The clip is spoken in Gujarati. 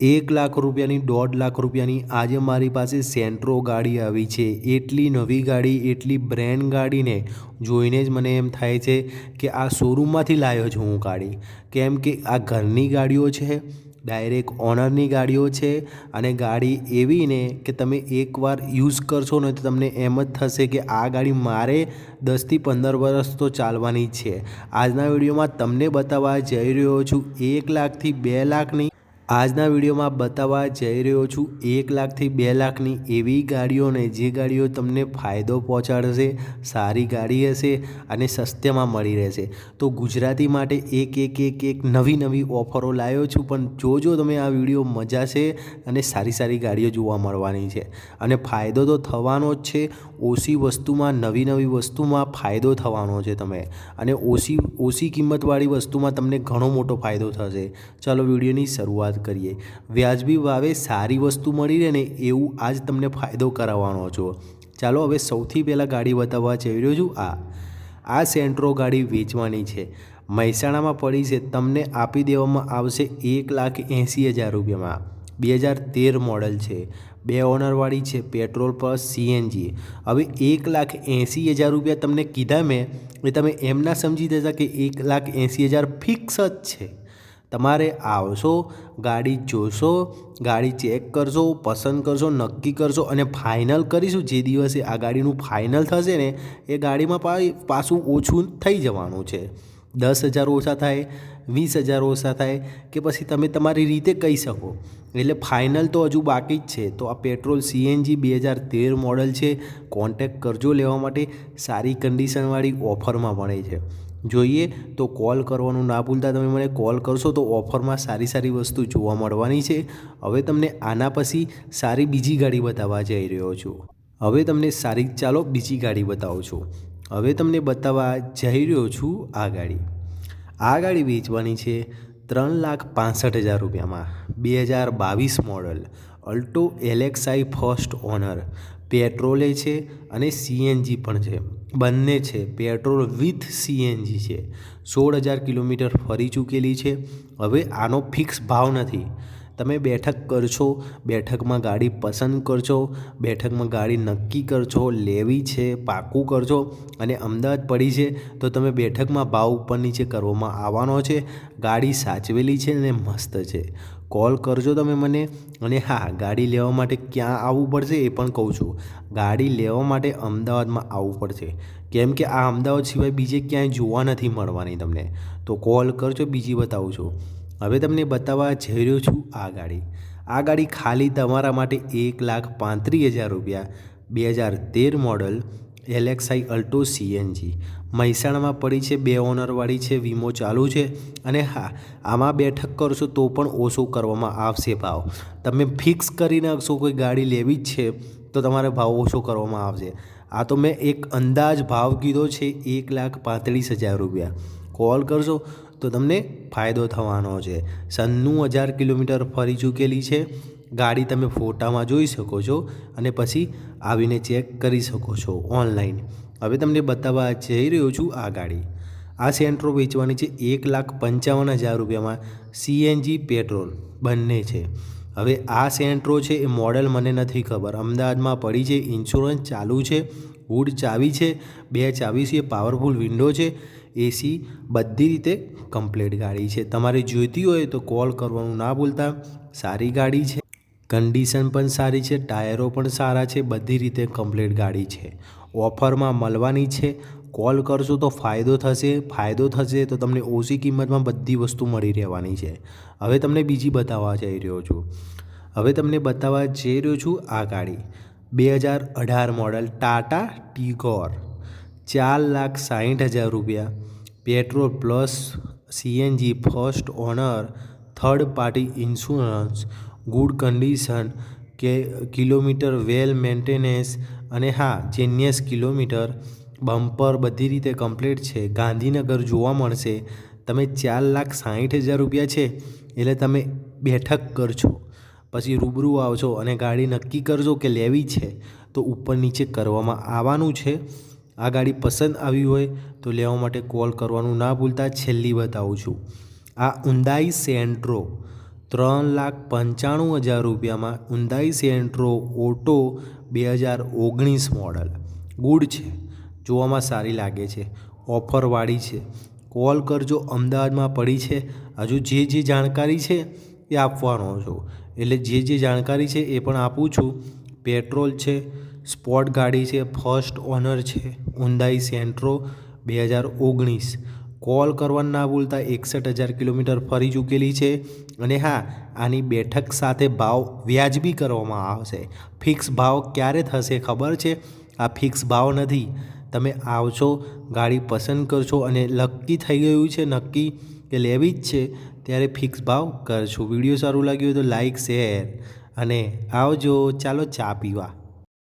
એક લાખ રૂપિયાની, દોઢ લાખ રૂપિયાની આજે મારી પાસે સેન્ટ્રો ગાડી આવી છે. એટલી નવી ગાડી, એટલી બ્રેન્ડ ગાડીને જોઈને જ મને એમ થાય છે કે આ શોરૂમમાંથી લાવ્યો છું હું ગાડી. કેમ કે આ ઘરની ગાડીઓ છે, ડાયરેક્ટ ઓનરની ગાડીઓ છે અને ગાડી એવી ને કે તમે એકવાર યુઝ કરશો ને તો તમને એમ જ થશે કે આ ગાડી મારે દસથી પંદર વર્ષ તો ચાલવાની છે. આજના વિડીયોમાં તમને બતાવવા જઈ રહ્યો છું, એક લાખથી બે લાખની આજના વિડીયોમાં બતાવવા જઈ રહ્યો છું એક લાખથી બે લાખની એવી ગાડીઓને જે ગાડીઓ તમને ફાયદો પહોંચાડશે, સારી ગાડી હશે અને સસ્તેમાં મળી રહેશે. તો ગુજરાતી માટે એક એક એક એક નવી નવી ઓફરો લાવ્યો છું, પણ જોજો તમે આ વીડિયો મજા છે અને સારી સારી ગાડીઓ જોવા મળવાની છે. અને ફાયદો તો થવાનો જ છે, ઓછી વસ્તુમાં, નવી નવી વસ્તુમાં ફાયદો થવાનો છે તમે. અને ઓછી ઓછી કિંમતવાળી વસ્તુમાં તમને ઘણો મોટો ફાયદો થશે. ચાલો વિડીયોની શરૂઆત કરીએ. વ્યાજબી ભાવે સારી વસ્તુ મળી રહે ને એવું આજ તમને ફાયદો કરાવવાનો છો. ચાલો હવે સૌથી પહેલાં ગાડી બતાવવા જઈ રહ્યો છું. આ આ સેન્ટ્રો ગાડી વેચવાની છે. મહેસાણામાં પડી છે. તમને આપી દેવામાં આવશે એક લાખ એંસી હજાર રૂપિયામાં. બે હજાર તેર મોડલ છે. બે ઓનરવાળી છે, પેટ્રોલ પ્લસ સીએનજી. હવે એક લાખ એંસી હજાર રૂપિયા તમને કીધા મેં. એ તમે એમ ના સમજી દેતા કે એક લાખ એંસી હજાર ફિક્સ જ છે. તમારે આવશો, ગાડી જોશો, ગાડી ચેક કરશો, પસંદ કરશો, નક્કી કરશો અને ફાઇનલ કરીશું. જે દિવસે આ ગાડીનું ફાઇનલ થશે ને, એ ગાડીમાં પાછું ઓછું થઈ જવાનું છે. દસ હજાર ઓછા થાય, વીસ હજાર ઓછા થાય કે પછી તમે તમારી રીતે કહી શકો. એટલે ફાઇનલ તો હજુ બાકી જ છે. તો આ પેટ્રોલ સીએનજી બે હજાર તેર મોડલ છે. કોન્ટેક કરજો લેવા માટે. સારી કન્ડિશનવાળી ઓફરમાં મળે છે. જોઈએ તો કોલ કરવાનું ના ભૂલતા તમે મને કોલ કરશો તો ઓફરમાં સારી સારી વસ્તુ જોવા મળવાની છે. હવે તમને આના પછી સારી બીજી ગાડી બતાવવા જઈ રહ્યો છું. હવે તમને સારી ચાલો બીજી ગાડી બતાવું છું. હવે તમને બતાવવા જઈ રહ્યો છું આ ગાડી. આ ગાડી વેચવાની છે ત્રણ લાખ પાંસઠ હજાર રૂપિયામાં. બે હજાર બાવીસ model Alto LXI first owner પેટ્રોલે છે અને સીએનજી પણ છે. બંને છે, પેટ્રોલ વિથ સીએનજી છે. સોળ હજાર કિલોમીટર ફરી ચૂકેલી છે. હવે આનો ફિક્સ ભાવ નથી. તમે બેઠક કરશો, બેઠકમાં ગાડી પસંદ કરશો, બેઠકમાં ગાડી નક્કી કરશો, લેવી છે, પાકું કરશો અને અમદાવાદ પડી છે, તો તમે બેઠકમાં ભાવ ઉપર નીચે કરવામાં આવવાનો છે, ગાડી સાચવેલી છે અને મસ્ત છે. કોલ કરજો તમે મને અને હા, ગાડી લેવા માટે ક્યાં આવવું પડશે એ પણ કહું છું. ગાડી લેવા માટે અમદાવાદમાં આવવું પડશે. કેમ કે આ અમદાવાદ સિવાય બીજે ક્યાંય જોવા નથી મળવાની તમને. તો કોલ કરજો, બીજી બતાવું છું. હવે તમને બતાવવા જઈ રહ્યો છું આ ગાડી. આ ગાડી ખાલી તમારા માટે એક લાખ પાંત્રીસ હજાર રૂપિયા, બે હજાર તેર મોડલ એલેક્સાઈ અલ્ટો સીએનજી. મહેસાણામાં પડી છે બે ઓનરવાળી છે, વીમો ચાલુ છે અને હા, આમાં બેઠક કરશો તો પણ ઓછો કરવામાં આવશે ભાવ. તમે ફિક્સ કરી નાખશો કોઈ ગાડી લેવી જ છે તો તમારે ભાવ ઓછો કરવામાં આવશે. આ તો મેં એક અંદાજ ભાવ કીધો છે, એક લાખ પાંત્રીસ હજાર રૂપિયા. કોલ કરશો તો તમને ફાયદો થવાનો છે. સન્નું હજાર કિલોમીટર ફરી ચૂકેલી છે. ગાડી તમે ફોટામાં જોઈ શકો છો અને પછી આવીને ચેક કરી શકો છો ઓનલાઈન. હવે તમને બતાવવા જઈ રહ્યો છું આ ગાડી. આ સેન્ટ્રો વેચવાની છે એક લાખ પંચાવન હજાર રૂપિયામાં સીએનજી પેટ્રોલ બંને છે. હવે આ સેન્ટ્રો છે એ મોડલ મને નથી ખબર. અમદાવાદમાં પડી છે, ઇન્સ્યોરન્સ ચાલુ છે, હુડ ચાવી છે, બે ચાવી છે પાવરફુલ વિન્ડો છે. એસી બધી રીતે કમ્પ્લીટ ગાડી છે. તમારે જોઈતી હોય તો કોલ કરવાનું ના ભૂલતા. સારી ગાડી છે. કન્ડિશન પણ સારી છે. ટાયરો પણ સારા છે. બધી રીતે કમ્પ્લીટ ગાડી છે. ઓફરમાં મળવાની છે. કોલ કરશો તો ફાયદો થશે. ફાયદો થશે તો તમને ઓછી કિંમતમાં બધી વસ્તુ મળી રહેવાની છે. હવે તમને બીજી બતાવવા જઈ રહ્યો છું. હવે તમને બતાવવા જઈ રહ્યો છું આ ગાડી. બે હજાર અઢાર મોડલ ટાટા ટીગોર. ચાર લાખ સાહીઠ હજાર રૂપિયા. Petrol plus CNG first owner, third party insurance, good condition, કે કિલોમીટર વેલ મેન્ટેનન્સ અને હા, જેન્યસ કિલોમીટર, બમ્પર બધી રીતે કમ્પ્લીટ છે. ગાંધીનગર જોવા મળશે. તમે ચાર લાખ સાહીઠ હજાર રૂપિયા છે, એટલે તમે બેઠક કરશો પછી રૂબરૂ આવશો અને ગાડી નક્કી કરજો કે લેવી છે. તો ઉપર નીચે કરવામાં આવવાનું છે. આ ગાડી પસંદ આવી હોય તો લેવા માટે કોલ કરવાનું ના ભૂલતા છેલ્લી બતાવું છું. આ ઉંદાઈ સેન્ટ્રો ત્રણ લાખ પંચાણું હજાર રૂપિયામાં ઉંદાઈ સેન્ટ્રો ઓટો બે હજાર ઓગણીસ મોડલ. ગુડ છે. જોવામાં સારી લાગે છે. ઓફરવાળી છે. કોલ કરજો. અમદાવાદમાં પડી છે. હજુ જે જે જાણકારી છે એ આપવાનો છું. એટલે જે જે જાણકારી છે એ પણ આપું છું. પેટ્રોલ છે. સ્પોર્ટ ગાડી છે, ફર્સ્ટ ઓનર છે ઉંદાઈ સેન્ટ્રો, બે હજાર ઓગણીસ. કોલ કરવાનું ના ભૂલતા એકસઠ હજાર કિલોમીટર ફરી ચૂકેલી છે અને હા, આની બેઠક સાથે ભાવ વ્યાજબી કરવામાં આવશે. ફિક્સ ભાવ ક્યારે થશે ખબર છે? આ ફિક્સ ભાવ નથી. તમે આવશો, ગાડી પસંદ કરશો અને નક્કી થઈ ગયું છે, નક્કી કે લેવી જ છે, ત્યારે ફિક્સ ભાવ કરશો. વીડિયો સારું લાગ્યું તો લાઈક, શેર અને આવજો. ચાલો ચા પીવા.